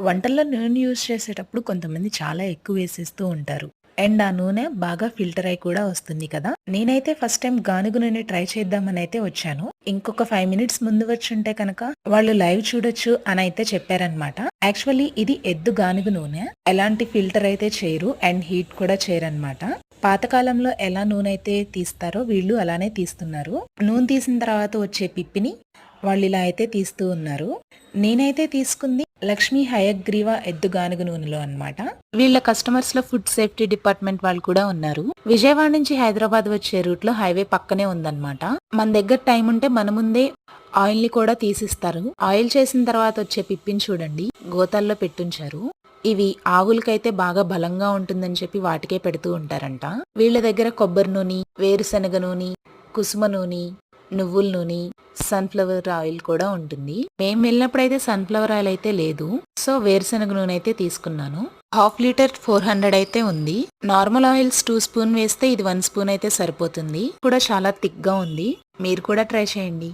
వంటల్లో నూనె యూజ్ చేసేటప్పుడు కొంతమంది చాలా ఎక్కువ వేసేస్తూ ఉంటారు. అండ్ ఆ నూనె బాగా ఫిల్టర్ అయి కూడా వస్తుంది కదా. నేనైతే ఫస్ట్ టైం గానుగు నూనె ట్రై చేద్దామని అయితే వచ్చాను. ఇంకొక ఫైవ్ మినిట్స్ ముందు వచ్చి ఉంటే కనుక వాళ్ళు లైవ్ చూడొచ్చు అని అయితే చెప్పారనమాట యాక్చువల్లీ ఇది ఎద్దు గానుగు నూనె. ఎలాంటి ఫిల్టర్ అయితే చేయరు అండ్ హీట్ కూడా చేయరనమాట పాతకాలంలో ఎలా నూనె అయితే తీస్తారో వీళ్ళు అలానే తీస్తున్నారు. నూనె తీసిన తర్వాత వచ్చే పిప్పిని వాళ్ళు ఇలా అయితే తీస్తూ ఉన్నారు. నేనైతే తీసుకుంది లక్ష్మీ హయగ్రీవ ఎద్దుగానుగు నూనెలో అన్నమాట. వీళ్ళ కస్టమర్స్లో ఫుడ్ సేఫ్టీ డిపార్ట్మెంట్ వాళ్ళు కూడా ఉన్నారు. విజయవాడ నుంచి హైదరాబాద్ వచ్చే రూట్లో హైవే పక్కనే ఉందన్నమాట. మన దగ్గర టైం ఉంటే మన ముందే ఆయిల్ని కూడా తీసిస్తారు. ఆయిల్ చేసిన తర్వాత వచ్చే పిప్పిని చూడండి. గోతాల్లో పెట్టుంచారు. ఇవి ఆవులకైతే బాగా బలంగా ఉంటుందని చెప్పి వాటికే పెడుతూ ఉంటారంట. వీళ్ళ దగ్గర కొబ్బరి నూనె వేరుశనగ నూనె కుసుమ నూనె నువ్వుల నూనె సన్ఫ్లవర్ ఆయిల్ కూడా ఉంటుంది. మేము వెళ్ళినప్పుడైతే సన్ఫ్లవర్ ఆయిల్ అయితే లేదు. సో వేరుశనగ నూనె అయితే తీసుకున్నాను. హాఫ్ లీటర్ ఫోర్ హండ్రెడ్ అయితే ఉంది. నార్మల్ ఆయిల్స్ టూ స్పూన్ వేస్తే ఇది వన్ స్పూన్ అయితే సరిపోతుంది. కూడా చాలా థిక్గా ఉంది. మీరు కూడా ట్రై చేయండి.